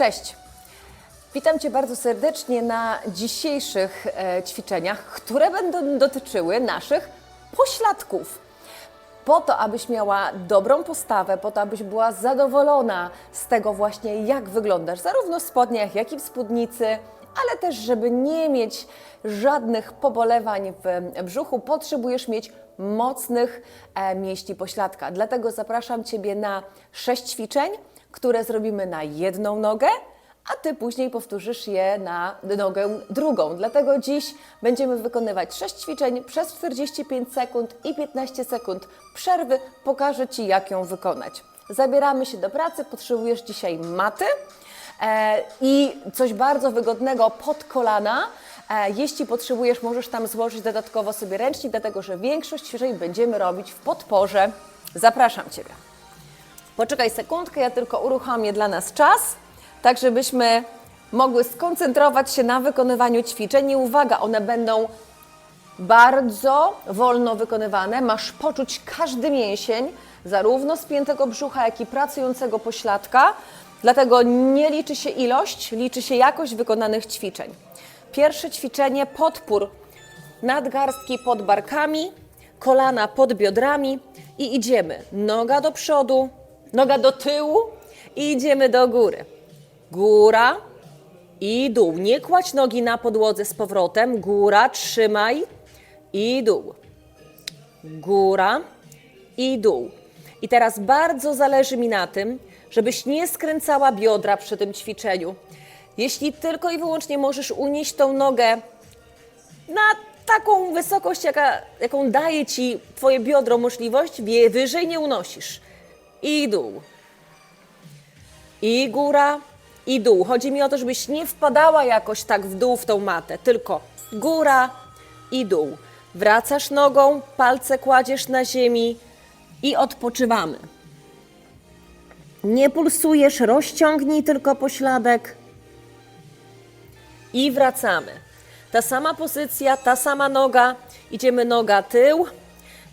Cześć. Witam Cię bardzo serdecznie na dzisiejszych e, ćwiczeniach, które będą dotyczyły naszych pośladków. Po to, abyś miała dobrą postawę, po to, abyś była zadowolona z tego właśnie, jak wyglądasz, zarówno w spodniach, jak i w spódnicy, ale też, żeby nie mieć żadnych pobolewań w brzuchu, potrzebujesz mieć mocnych e, mięśni pośladka. Dlatego zapraszam Ciebie na sześć ćwiczeń, które zrobimy na jedną nogę, a Ty później powtórzysz je na nogę drugą. Dlatego dziś będziemy wykonywać 6 ćwiczeń przez 45 sekund i 15 sekund przerwy. Pokażę Ci, jak ją wykonać. Zabieramy się do pracy, potrzebujesz dzisiaj maty e, i coś bardzo wygodnego pod kolana. E, jeśli potrzebujesz, możesz tam złożyć dodatkowo sobie ręcznik, dlatego że większość ćwiczeń będziemy robić w podporze. Zapraszam Ciebie. Poczekaj sekundkę, ja tylko uruchomię dla nas czas, tak żebyśmy mogły skoncentrować się na wykonywaniu ćwiczeń. I uwaga, one będą bardzo wolno wykonywane. Masz poczuć każdy mięsień, zarówno spiętego brzucha, jak i pracującego pośladka. Dlatego nie liczy się ilość, liczy się jakość wykonanych ćwiczeń. Pierwsze ćwiczenie podpór nadgarstki pod barkami, kolana pod biodrami i idziemy noga do przodu, noga do tyłu i idziemy do góry. Góra i dół. Nie kładź nogi na podłodze z powrotem. Góra, trzymaj i dół. Góra i dół. I teraz bardzo zależy mi na tym, żebyś nie skręcała biodra przy tym ćwiczeniu. Jeśli tylko i wyłącznie możesz unieść tą nogę na taką wysokość, jaka, jaką daje ci twoje biodro możliwość, wyżej nie unosisz. I dół. I góra, i dół. Chodzi mi o to, żebyś nie wpadała jakoś tak w dół w tą matę, tylko góra i dół. Wracasz nogą, palce kładziesz na ziemi i odpoczywamy. Nie pulsujesz, rozciągnij tylko pośladek i wracamy. Ta sama pozycja, ta sama noga, idziemy noga tył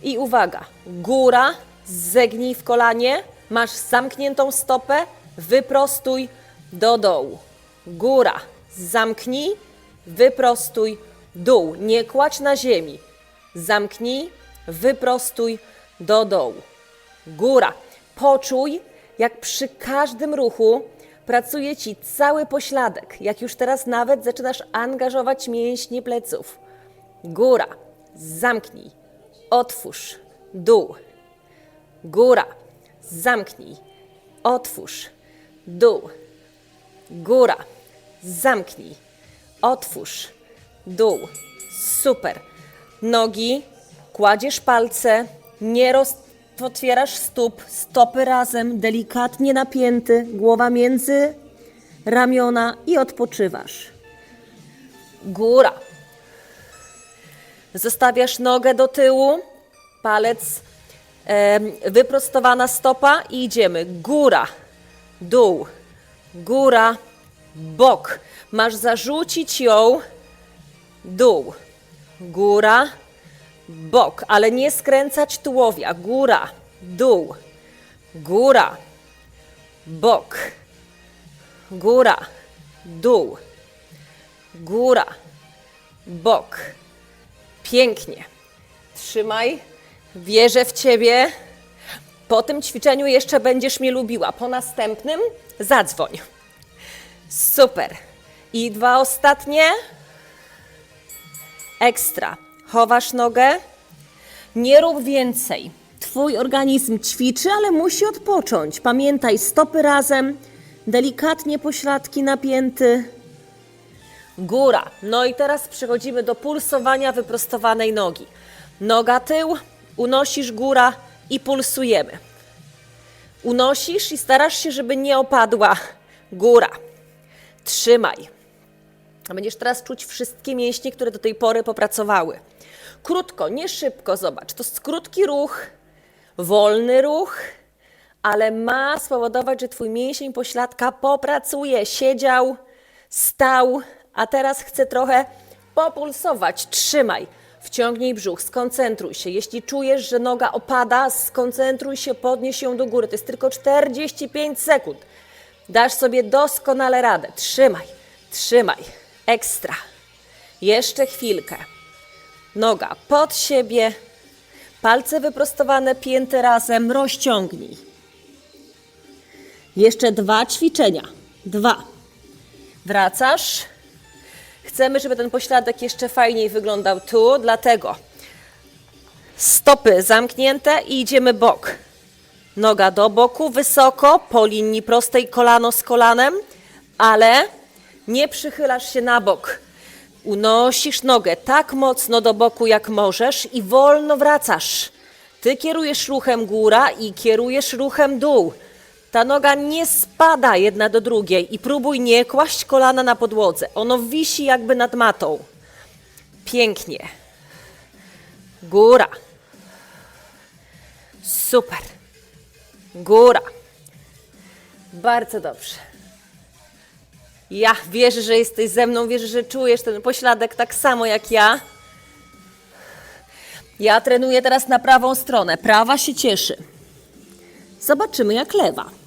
i uwaga, góra, zegnij w kolanie, masz zamkniętą stopę, wyprostuj do dołu. Góra, zamknij, wyprostuj, dół, nie kładź na ziemi. Zamknij, wyprostuj do dołu. Góra, poczuj, jak przy każdym ruchu pracuje ci cały pośladek, jak już teraz nawet zaczynasz angażować mięśnie pleców. Góra, zamknij, otwórz, dół. Góra, zamknij, otwórz, dół. Góra, zamknij, otwórz, dół. Super. Nogi, kładziesz palce, nie roz... otwierasz stóp, stopy razem, delikatnie napięty, głowa między ramiona i odpoczywasz. Góra. Zostawiasz nogę do tyłu, palec wyprostowana stopa i idziemy. Góra, dół, góra, bok. Masz zarzucić ją dół, góra, bok, ale nie skręcać tułowia. Góra, dół, góra, bok, góra, dół, góra, bok. Pięknie. Trzymaj, wierzę w ciebie. Po tym ćwiczeniu jeszcze będziesz mnie lubiła. Po następnym zadzwoń. Super. I dwa ostatnie. Ekstra. Chowasz nogę. Nie rób więcej. Twój organizm ćwiczy, ale musi odpocząć. Pamiętaj, stopy razem, delikatnie pośladki napięty. Góra. No i teraz przechodzimy do pulsowania wyprostowanej nogi. Noga tył, unosisz góra i pulsujemy. Unosisz i starasz się, żeby nie opadła góra. Trzymaj. Będziesz teraz czuć wszystkie mięśnie, które do tej pory popracowały. Krótko, nie szybko, zobacz. To jest krótki ruch, wolny ruch, ale ma spowodować, że twój mięsień pośladka popracuje. Siedział, stał, a teraz chce trochę populsować. Trzymaj. Wciągnij brzuch, skoncentruj się. Jeśli czujesz, że noga opada, skoncentruj się, podnieś ją do góry. To jest tylko 45 sekund. Dasz sobie doskonale radę. Trzymaj, trzymaj. Ekstra. Jeszcze chwilkę. Noga pod siebie. Palce wyprostowane, pięty razem. Rozciągnij. Jeszcze dwa ćwiczenia. Dwa. Wracasz. Chcemy, żeby ten pośladek jeszcze fajniej wyglądał tu, dlatego stopy zamknięte i idziemy bok. Noga do boku, wysoko, po linii prostej, kolano z kolanem, ale nie przychylasz się na bok. Unosisz nogę tak mocno do boku, jak możesz i wolno wracasz. Ty kierujesz ruchem góra i kierujesz ruchem dół. Ta noga nie spada jedna do drugiej i próbuj nie kłaść kolana na podłodze. Ono wisi jakby nad matą. Pięknie. Góra. Super. Góra. Bardzo dobrze. Ja wierzę, że jesteś ze mną, wierzę, że czujesz ten pośladek tak samo jak ja. Ja trenuję teraz na prawą stronę. Prawa się cieszy. Zobaczymy jak lewa.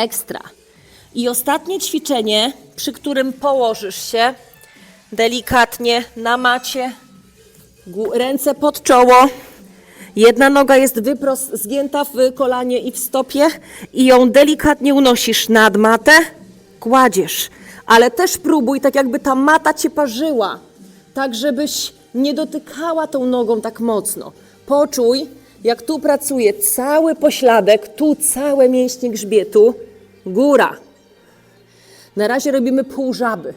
Ekstra. I ostatnie ćwiczenie, przy którym położysz się delikatnie na macie, ręce pod czoło. Jedna noga jest wyprost, zgięta w kolanie i w stopie i ją delikatnie unosisz nad matę, kładziesz. Ale też próbuj, tak jakby ta mata cię parzyła, tak żebyś nie dotykała tą nogą tak mocno. Poczuj, jak tu pracuje cały pośladek, tu całe mięśnie grzbietu, góra. Na razie robimy pół żaby.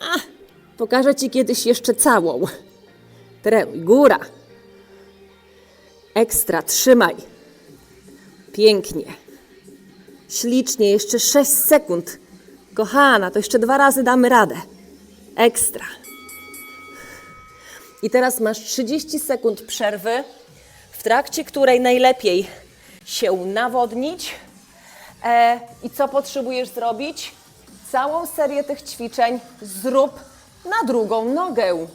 A, pokażę Ci kiedyś jeszcze całą. Trenuj, góra. Ekstra, trzymaj. Pięknie. Ślicznie, jeszcze 6 sekund. Kochana, to jeszcze dwa razy damy radę. Ekstra. I teraz masz 30 sekund przerwy, w trakcie której najlepiej się nawodnić. E, I co potrzebujesz zrobić? Całą serię tych ćwiczeń zrób na drugą nogę.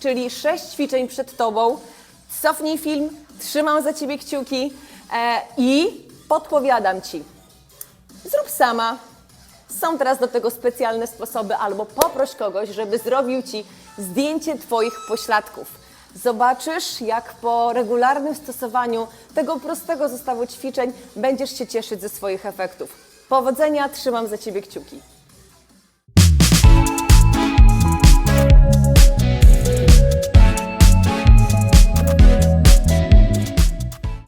Czyli sześć ćwiczeń przed tobą. Cofnij film, trzymam za ciebie kciuki e, i podpowiadam ci. Zrób sama. Są teraz do tego specjalne sposoby, albo poproś kogoś, żeby zrobił ci zdjęcie Twoich pośladków. Zobaczysz, jak po regularnym stosowaniu tego prostego zestawu ćwiczeń będziesz się cieszyć ze swoich efektów. Powodzenia, trzymam za Ciebie kciuki.